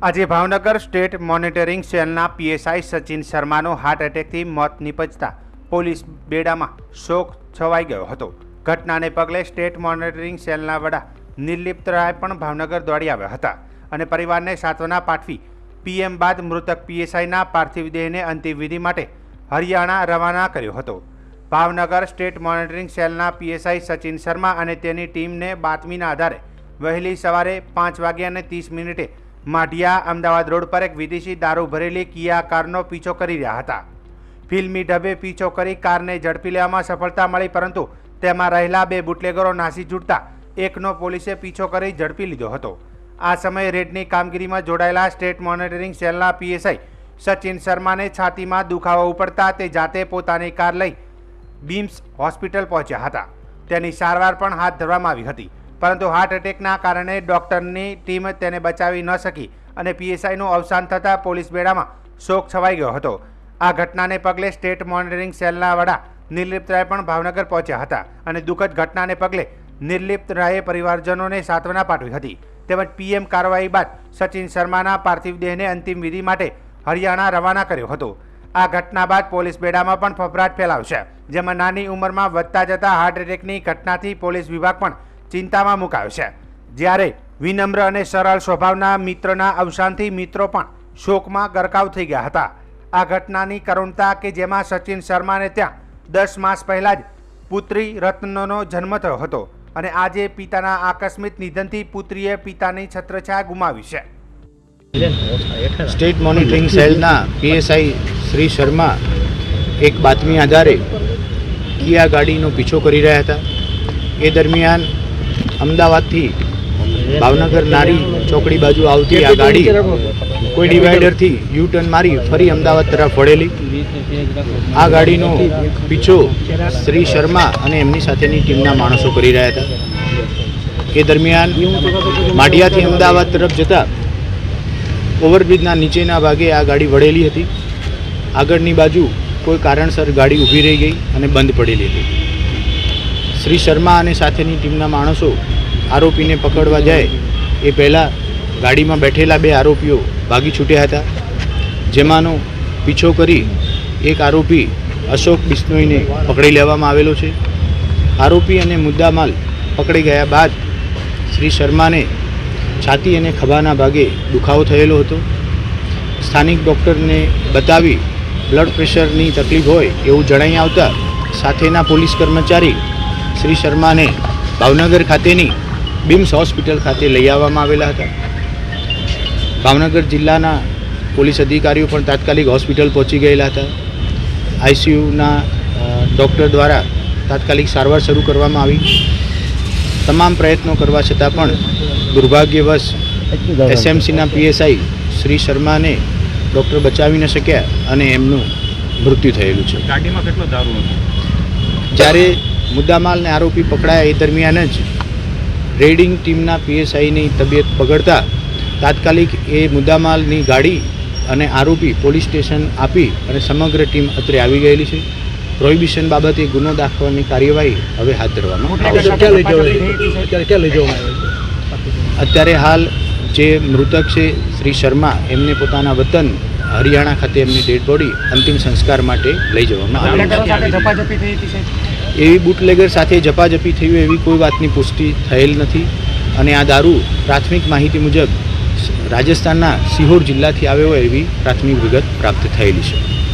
આજે Bhavnagar state monitoring સેલના PSI Sachin શર્માનું હાર્ટ એટેકથી મોત નીપજતા પોલીસ બેડામાં શોક છવાઈ ગયો હતો. ઘટનાને પગલે સ્ટેટ મોનિટરિંગ સેલના વડા નિર્લિપ્ત રાય પણ ભાવનગર દોડી આવ્યા હતા અને પરિવારને સાંત્વના પાઠવી પીએમ બાદ મૃતક પીએસઆઈના પાર્થિવ દેહને અંતિમ વિધિ માટે હરિયાણા રવાના કર્યો હતો. ભાવનગર સ્ટેટ મોનિટરિંગ સેલના પીએસઆઈ સચિન શર્મા અને તેની ટીમને બાતમીના આધારે વહેલી સવારે પાંચ વાગ્યાને ત્રીસ મિનિટે માઢિયા અમદાવાદ રોડ પર એક વિદેશી દારૂ ભરેલી કિયા કારનો પીછો કરી રહ્યા હતા. ફિલ્મી ઢબે પીછો કરી કારને ઝડપી લેવામાં સફળતા મળી, પરંતુ તેમાં રહેલા બે બુટલેગરો નાસી છૂટતા એકનો પોલીસે પીછો કરી ઝડપી લીધો હતો. આ સમયે રેડની કામગીરીમાં જોડાયેલા સ્ટેટ મોનિટરિંગ સેલના પીએસઆઈ સચિન શર્માને છાતીમાં દુખાવો ઉપડતા તે જાતે પોતાની કાર લઈ બીમ્સ હોસ્પિટલ પહોંચ્યા હતા. તેની સારવાર પણ હાથ ધરવામાં આવી હતી. પરંતુ હાર્ટ એટેકના કારણે ડોક્ટરની ટીમ તેને બચાવી ન શકી અને પીએસઆઈનું અવસાન થતાં પોલીસ બેડામાં શોક છવાઈ ગયો હતો. આ ઘટનાને પગલે સ્ટેટ મોનિટરિંગ સેલના વડા નિર્લિપ્ત રાય પણ ભાવનગર પહોંચ્યા હતા અને દુઃખદ ઘટનાને પગલે નિર્લિપ્ત રાયે પરિવારજનોને સાંત્વના પાઠવી હતી. તેમજ પીએમ કાર્યવાહી બાદ સચિન શર્માના પાર્થિવ દેહને અંતિમ વિધિ માટે હરિયાણા રવાના કર્યો હતો. આ ઘટના બાદ પોલીસ બેડામાં પણ ફફડાટ ફેલાવશે જેમાં નાની ઉંમરમાં વધતા જતા હાર્ટ એટેકની ઘટનાથી પોલીસ વિભાગ પણ ચિંતામાં મુકાયો છે. જ્યારે વિનમ્ર અને સરળ સ્વભાવના મિત્રના અવસાનથી મિત્રો પણ શોકમાં ગરકાવ થઈ ગયા હતા. આ ઘટનાની કરુણતા કે જેમાં સચિન શર્માને ત્યાં દસ માસ પહેલાં જ પુત્રી રત્નનો જન્મ થયો હતો અને આજે પિતાના આકસ્મિક નિધનથી પુત્રીએ પિતાની છત્રછાયા ગુમાવી છે. સ્ટેટ મોનિટરિંગ સેલના પીએસઆઈ શ્રી શર્મા એક બાતમી આધારે કિયા ગાડીનો પીછો કરી રહ્યા હતા. એ દરમિયાન અમદાવાદથી ભાવનગર નારી ચોકડી બાજુ આવતી આ ગાડી કોઈ ડિવાઈડરથી યુ ટર્ન મારી ફરી અમદાવાદ તરફ વળેલી. આ ગાડીનો પીછો શ્રી શર્મા અને એમની સાથેની ટીમના માણસો કરી રહ્યા હતા. એ દરમિયાન માઢિયાથી અમદાવાદ તરફ જતા ઓવરબ્રિજના નીચેના ભાગે આ ગાડી વળેલી હતી. આગળની બાજુ કોઈ કારણસર ગાડી ઊભી રહી ગઈ અને બંધ પડેલી હતી. શ્રી શર્મા અને સાથેની ટીમના માણસો આરોપીને પકડવા જાય એ પહેલાં ગાડીમાં બેઠેલા બે આરોપીઓ ભાગી છૂટ્યા હતા. જેમાંનો પીછો કરી એક આરોપી અશોક બિશ્નોઈને પકડી લેવામાં આવેલો છે. આરોપી અને મુદ્દામાલ પકડી ગયા બાદ શ્રી શર્માને છાતી અને ખભાના ભાગે દુખાવો થયેલો હતો. સ્થાનિક ડૉક્ટરને બતાવી બ્લડ પ્રેશરની તકલીફ હોય એવું જણાઈ આવતા સાથેના પોલીસ કર્મચારી શ્રી શર્માને ભાવનગર ખાતેની બિમ્સ હોસ્પિટલ ખાતે લઈ આવવામાં આવેલા હતા. ભાવનગર જિલ્લાના પોલીસ અધિકારીઓ પણ તાત્કાલિક હોસ્પિટલ પહોંચી ગયેલા હતા. આઈસીયુના ડૉક્ટર દ્વારા તાત્કાલિક સારવાર શરૂ કરવામાં આવી. તમામ પ્રયત્નો કરવા છતાં પણ દુર્ભાગ્યવશ એસએમસીના પીએસઆઈ શ્રી શર્માને ડૉક્ટર બચાવી ન શક્યા અને એમનું મૃત્યુ થયેલું છે. ગાડીમાં કેટલો દારૂ હતો? જ્યારે મુદ્દામાલ ને આરોપી પકડાયા એ દરમિયાન જ રેડિંગ ટીમના પીએસઆઈની તબિયત બગડતા તાત્કાલિક એ મુદ્દામાલની ગાડી અને આરોપી પોલીસ સ્ટેશન આપી અને સમગ્ર ટીમ અત્રે આવી ગયેલી છે. પ્રોહિબિશન બાબતે ગુનો દાખવવાની કાર્યવાહી હવે હાથ ધરવામાં અત્યારે હાલ જે મૃતક છે શ્રી શર્મા એમને પોતાના વતન હરિયાણા ખાતે એમની ડેડ બોડી અંતિમ સંસ્કાર માટે લઈ જવામાં આવી છે. એવી બુટલેગર સાથે ઝપાઝપી થયું એવી કોઈ વાતની પુષ્ટિ થયેલ નથી. અને આ દારૂ પ્રાથમિક માહિતી મુજબ રાજસ્થાનના સિહોર જિલ્લાથી આવ્યો એવી પ્રાથમિક વિગત પ્રાપ્ત થયેલી છે.